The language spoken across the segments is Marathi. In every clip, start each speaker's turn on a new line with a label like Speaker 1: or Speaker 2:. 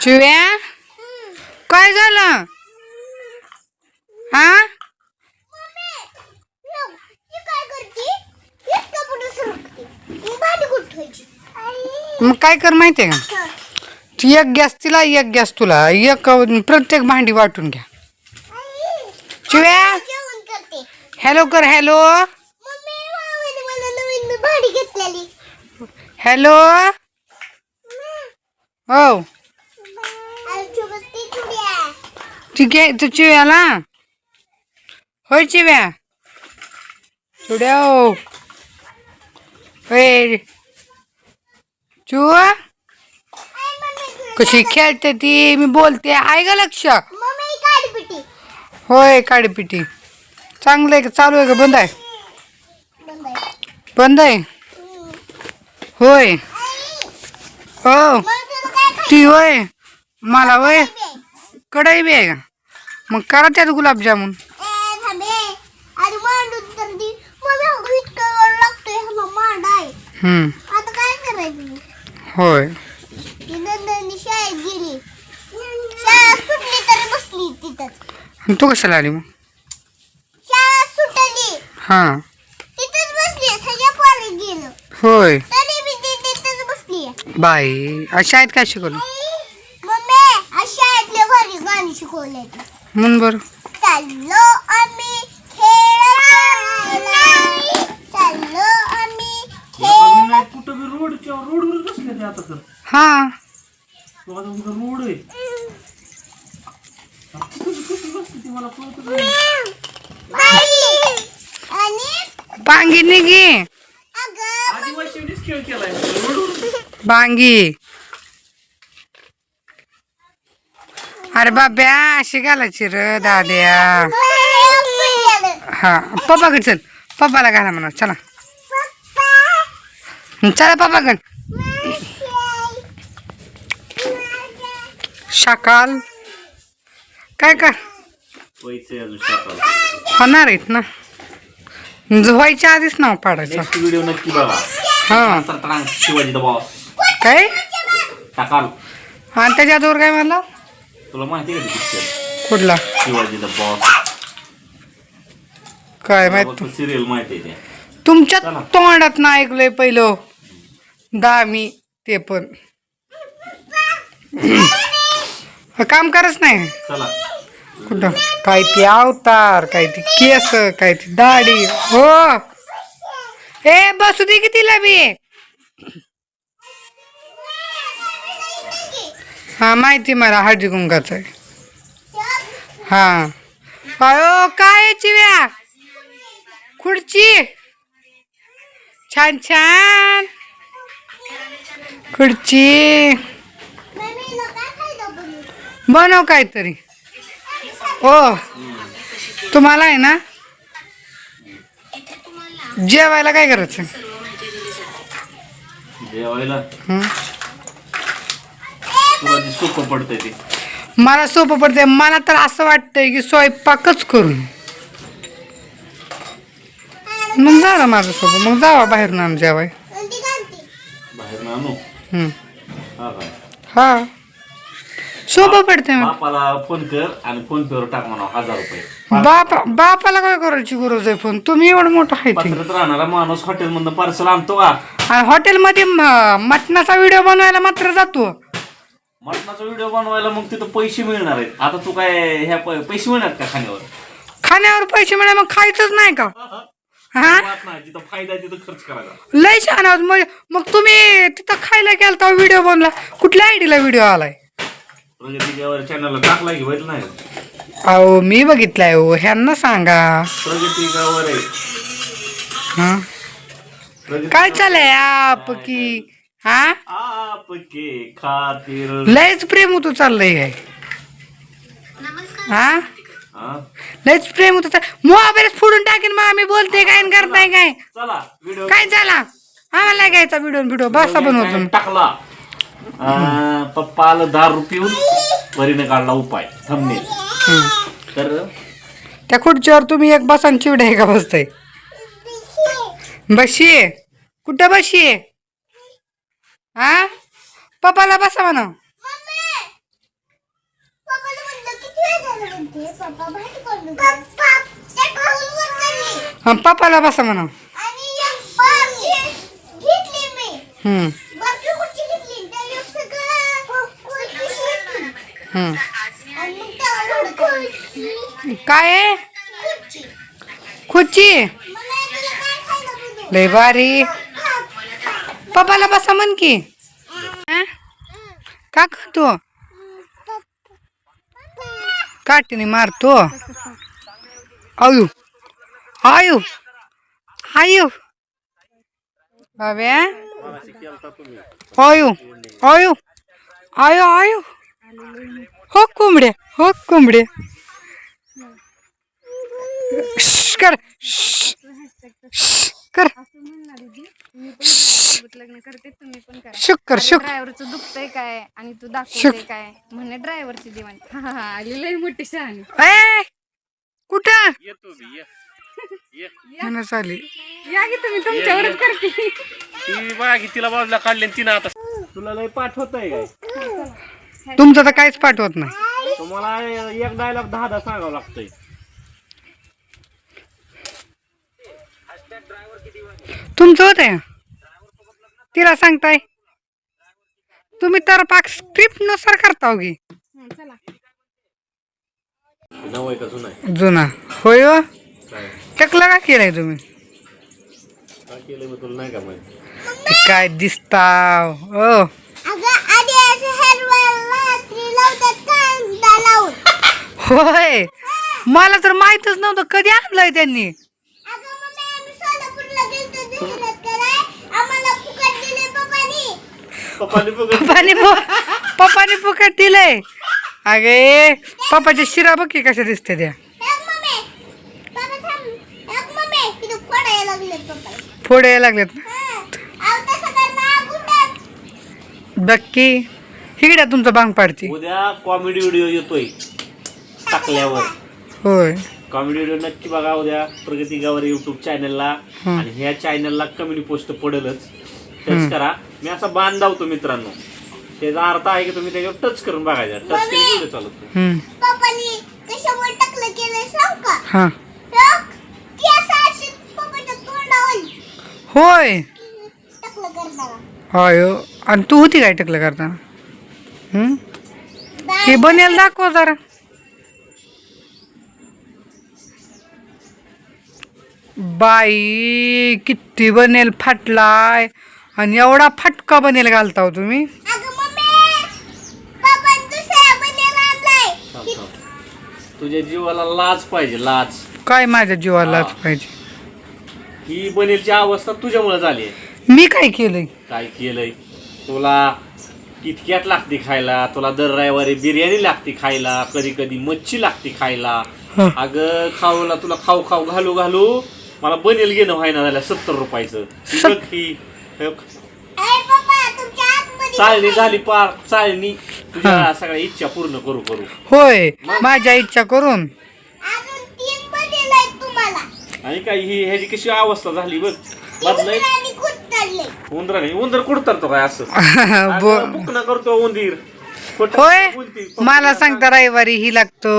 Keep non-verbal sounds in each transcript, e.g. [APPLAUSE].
Speaker 1: चिव्या काय झालं? हा? मग काय कर माहितीये का? एक गॅस तिला एक गॅस तुला. एक प्रत्येक भांडी वाटून घ्या. चिव्या हॅलो कर हॅलो.
Speaker 2: घेतलेली
Speaker 1: हॅलो. हो. ती घे तू चिव्याला होय चिव्या? चिवड्या हो होय. चिवा? कशी खेळते ती? मी बोलते. आहे का लक्ष. होय काडीपिटी. चांगलं आहे का? चालू आहे का? बंद आहे?
Speaker 2: बंद आहे?
Speaker 1: होय. हो. ती होय. मला होय.
Speaker 2: खायचं
Speaker 1: कढई बी आहे का? मग करा त्यात गुलाबजामुन. होय.
Speaker 2: ती
Speaker 1: कशाला आली मग? हां. होय. बाई अशा आहेत काय शिकवलं. म्हणून बरं.
Speaker 2: चाललो आम्ही खेळायला चाललो आम्ही
Speaker 3: कुठं बी रोडच्या रोडवर बसले ते आता तर
Speaker 1: हां.
Speaker 3: तो आता उद्या रोड आहे कुठं बी कसं बसते ती मला कळतच नाही.
Speaker 2: बाई आणि
Speaker 1: बांगी निघी.
Speaker 2: अगं
Speaker 3: आदिवासीनेच खेळ केलाय. रोडवर
Speaker 1: बांगी अरे बाब्या अशी घालायची र दाद्या. हा पप्पाकडे चल. पप्पाला घाला म्हणा चला. चला पप्पाकडे. शाकाल. काय कर? होणार आहेत ना? व्हायच्या आधीच नाव पाडायचं.
Speaker 3: व्हिडिओ नक्की
Speaker 1: हा. काय? आणि त्याच्यावर काय म्हणलं?
Speaker 3: तुला माहिती आहे का पिक्चर
Speaker 1: कुठला?
Speaker 3: शिवाजी द बॉस
Speaker 1: काय माहीत?
Speaker 3: सिरियल माहिती आहे ते.
Speaker 1: तुमच्या
Speaker 3: चला.
Speaker 1: तोंडात ना ऐकलंय पहिलं. दामी ते पण. काम करच नाही.
Speaker 3: चला.
Speaker 1: कुठं? काय ती अवतार काय ती केस काय ती दाढी. हो. ए बसू दे की तिला बी. हा माहिती मला हळदी कुंकाचं आहे. हा. अयो काय चिव्या? खुर्ची? छान छान. खुर्ची. बनव काहीतरी. ओ तुम्हाला आहे ना? जेवायला काय करायचं?
Speaker 3: जेवायला? तुला जे सोपं पडतंय ते.
Speaker 1: मला सोपं पडतंय. मला तर असं वाटतंय की स्वयंपाकच करून. मग झालं माझं सोबत मग जावा बाहेरून आण जेवाय.
Speaker 3: बाहेर आणू?
Speaker 1: हं.
Speaker 3: हा. काय
Speaker 1: हा. सोपं पडतंय मला
Speaker 3: बापाला फोन कर आणि फोन पेवर टाक म्हणा हजार रुपये.
Speaker 1: बाप बापाला काय करायची गरज आहे पण तुम्ही एवढं मोठं आहे ते.
Speaker 3: पत्रात राहणारा माणूस हॉटेल मधनं पार्सल आणतो का?
Speaker 1: आणि हॉटेलमध्ये म- मटणाचा व्हिडिओ बनवायला मात्र जातो.
Speaker 3: मटणाचा व्हिडिओ बनवायला मग तिथं पैसे मिळणार आहेत. आता तू काय ह्या प- पैसे मिळणार का खाण्यावर?
Speaker 1: खाण्यावर पैसे मिळाले मग खायचंच नाही का? [LAUGHS] हा?
Speaker 3: बात नाही जिथं फायदा आहे तिथं खर्च करायचा.
Speaker 1: लय छान आहोत मग मग तुम्ही तिथं खायला गेलता व्हिडिओ बनला. कुठल्या आयडीला व्हिडिओ आलाय?
Speaker 3: प्रगतीच्या चॅनलला टाकला की माहीत नाही?
Speaker 1: अहो मी बघितलाय हो. ह्यांना सांगा.
Speaker 3: प्रगती गावावर आहे.
Speaker 1: हा?
Speaker 3: प्रगती
Speaker 1: काय चालय आप की? हा?
Speaker 3: आपके खातिर।
Speaker 1: लयच प्रेम होतो चाललंय काय हा?
Speaker 3: हा?
Speaker 1: लयच प्रेम होतो मोबाईल फोडून टाकेन मग आम्ही बोलते काय आणि करताय काय?
Speaker 3: चला व्हिडिओ
Speaker 1: काय झाला? आम्हाला नाही घ्यायचा व्हिडिओ व्हिडिओ बसा बनवतो.
Speaker 3: टाकला. अं, पप्पा आलं दहा रुपये परीने काढला उपाय थंबनेल
Speaker 1: हम्म.
Speaker 3: तर?
Speaker 1: त्या खुर्चीवर तुम्ही एक बसान चिवडे आहे का बसताय. बशी कुठं बशी हा? पप्पाला बसा म्हणा.
Speaker 2: पप्पाला
Speaker 1: हा, बसा म्हणा. हम्म, काय? आहे
Speaker 2: खुर्ची?
Speaker 1: लय भारी. पप्पाला बसा म्हण की. का करतो काटीने मारतो. आयु. आयु. आयु. बाब्या. आयु. आयु. आयु आयु. हो कोंबडे हो कोंबडे कर. कर.
Speaker 4: लग्न करते तुम्ही पण करा.
Speaker 1: शुक शुक
Speaker 4: ड्रायव्हरचं दुखतंय काय? आणि तू. दाखवते काय? म्हणे ड्रायव्हरची दिवाणी हा हा, हा. आली लय मोठी शहाणी.
Speaker 1: ए कुठं?
Speaker 3: येतो मी ये.
Speaker 4: की तुम्ही तुमच्यावरच करते.
Speaker 3: ती तिला बाजूला काढली तिनं आता तुला लय पाठवत आहे काय?
Speaker 1: तुमचं तर काहीच पाठवत नाही.
Speaker 3: तुम्हाला एक डायलॉग दहा दहा सांगावं लागतंय.
Speaker 1: तुमचं होत आहे तिला सांगताय? तुम्ही तर पाक स्क्रिप्टनुसार करता हो
Speaker 4: हं,
Speaker 3: का जुना
Speaker 1: होय हो.
Speaker 3: काय?
Speaker 1: टकला का केलाय तुम्ही?
Speaker 3: काय
Speaker 1: दिसता ओ
Speaker 2: लावून.
Speaker 1: होय. मला तर माहितच नव्हतं कधी आणलंय त्यांनी
Speaker 2: अगं मम्मी आम्ही सोलापूरला गेलतो दुसऱ्यात कराय आम्हाला फुकट दिले पप्पानी
Speaker 3: पप्पाने
Speaker 1: पप्पाने फुकट दिलंय. अगे पप्पाच्या शिरा बघ की कशा दिसते त्या. फोडे यायला लागलेत ना
Speaker 2: अहो तसं कर ना गुंडात
Speaker 1: बघ. की हिगड्या तुमचं बांग पाडते.
Speaker 3: उद्या कॉमेडी व्हिडिओ येतोय. टाकल्यावर.
Speaker 1: होय.
Speaker 3: कॉमेडी व्हिडिओ नक्की बघा उद्या प्रगती गावर युट्यूब चॅनलला
Speaker 1: हं.
Speaker 3: आणि ह्या चॅनलला कम्युनी पोस्ट पडेलच. टच करा. मी असा बांध लावतो मित्रांनो. त्याचा अर्थ आहे की तुम्ही त्याच्यावर टच करून बघायचा. टच केलं चालतो
Speaker 1: हम्म.
Speaker 2: पप्पानी कशावर टाकलं केलं सांग का?
Speaker 1: हा.
Speaker 2: टक केस अशी पप्पाच्या तोंडावर
Speaker 1: होय.
Speaker 2: टाकलं करताना?
Speaker 1: होय हो. आणि तू होती काय टकलं करताना? हम्म? ते बनेल दाखव जरा. बाई किती बनेल फाटलाय. आणि एवढा फटका बनेल घालता हो तुम्ही.
Speaker 2: अगं.
Speaker 3: तुझ्या जीवाला लाज पाहिजे लाज
Speaker 1: काय माझ्या जीवालाच पाहिजे?
Speaker 3: ही बनेलची अवस्था तुझ्यामुळे झाली. आहे
Speaker 1: मी काय केलंय?
Speaker 3: काय केलंय? तुला कितक्यात लागते खायला तुला दर रविवारी बिर्याणी लागते खायला कधी कधी मच्छी लागते खायला.
Speaker 1: हं.
Speaker 3: अगं खाऊला तुला खाऊ खाऊ घालू घालू मला बनेल घेणं व्हायना झालं सत्तर रुपयाचं. ही बघ ही. हे चाळणी झाली पार. चाळणी तुझ्या सगळ्या इच्छा पूर्ण करू करू.
Speaker 1: होय माझ्या इच्छा करून.
Speaker 2: अजून तीन बनेल आहेत तुम्हाला.
Speaker 3: आणि काय ही ह्याची कशी अवस्था झाली बघ. बदलय. उंदरा नाही उंदर कुठतरतो काय असं? [LAUGHS]
Speaker 1: बो
Speaker 3: अगं, बुकना करतो उंदीर.
Speaker 1: होय. मला सांगता रविवारी ही लागतो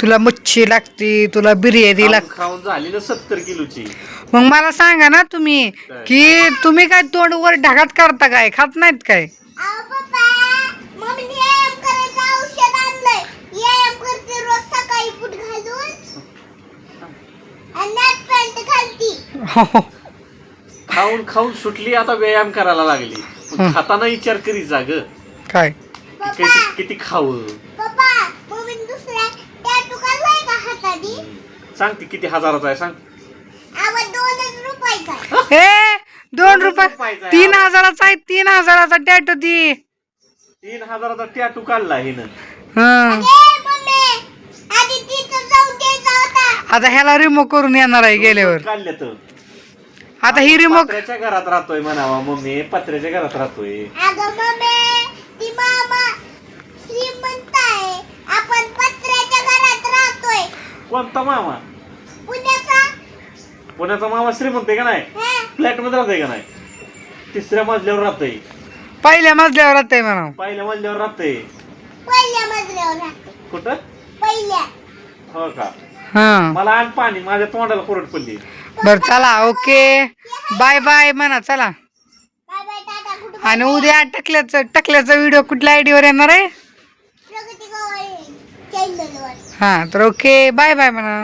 Speaker 1: तुला मच्छी लागते तुला बिर्याणी लागते.
Speaker 3: खाऊन झाली ना सत्तर किलोची.
Speaker 1: मग मला सांगा ना तुम्ही की तुम्ही काय तोंड वर ढगात करता काय? खात नाहीत काय?
Speaker 2: अहो पप्पा मम्मीने व्यायाम करायचं औषध आणलंय. व्यायाम करते रोज सकाळी फूट घालून आणि नॅट पॅन्ट घालती.
Speaker 1: हो, हो.
Speaker 3: खाऊन खाऊन सुटली आता व्यायाम करायला लागली. मग
Speaker 1: हं.
Speaker 3: खाताना विचार करीचा ग.
Speaker 1: काय?
Speaker 3: किती किती खाऊ? सांग ती किती हजाराचा आहे सांग.
Speaker 1: ए दोन
Speaker 3: दोन
Speaker 1: रुपये
Speaker 3: रुपयाचा.
Speaker 1: तीन हजाराचा आहे तीन हजाराचा टॅटो ती.
Speaker 3: तीन हजाराचा टॅटू काढला हिनं.
Speaker 1: हं. आता ह्याला रिमो करून येणार आहे गेल्यावर.
Speaker 3: काढले तर.
Speaker 1: आता ही रिमो
Speaker 3: पत्र्याच्या घरात राहतोय म्हणावा मम्मी पत्र्याच्या घरात राहतोय
Speaker 2: अगं मम्मी ती मामा श्रीमंत आहे आपण पत्र्याच्या घरात राहतोय
Speaker 3: कोणता मामा.
Speaker 2: पुण्याचा?
Speaker 3: पुण्याचा मामा श्रीमंत आहे का नाही?
Speaker 2: हा.
Speaker 3: फ्लॅटमध्ये राहतोय का नाही? तिसऱ्या मजल्यावर राहतोय.
Speaker 1: पहिल्या मजल्यावर राहतंय म्हणा.
Speaker 3: पहिल्या मजल्यावर राहतोय.
Speaker 2: पहिल्या मजल्यावर राहते
Speaker 3: कुठं?
Speaker 2: पहिल्या.
Speaker 3: हो का?
Speaker 1: हा.
Speaker 3: मला आण पाणी माझ्या तोंडाला कोरड पडली.
Speaker 1: बर चला ओके. बाय बाय म्हणा चला.
Speaker 2: बाय बाय टाटा कुठं
Speaker 1: आणि उद्या टकल्याचं टकल्याचा व्हिडिओ कुठल्या आयडीवर येणार आहे? हां तर ओके बाय बाय म्हणा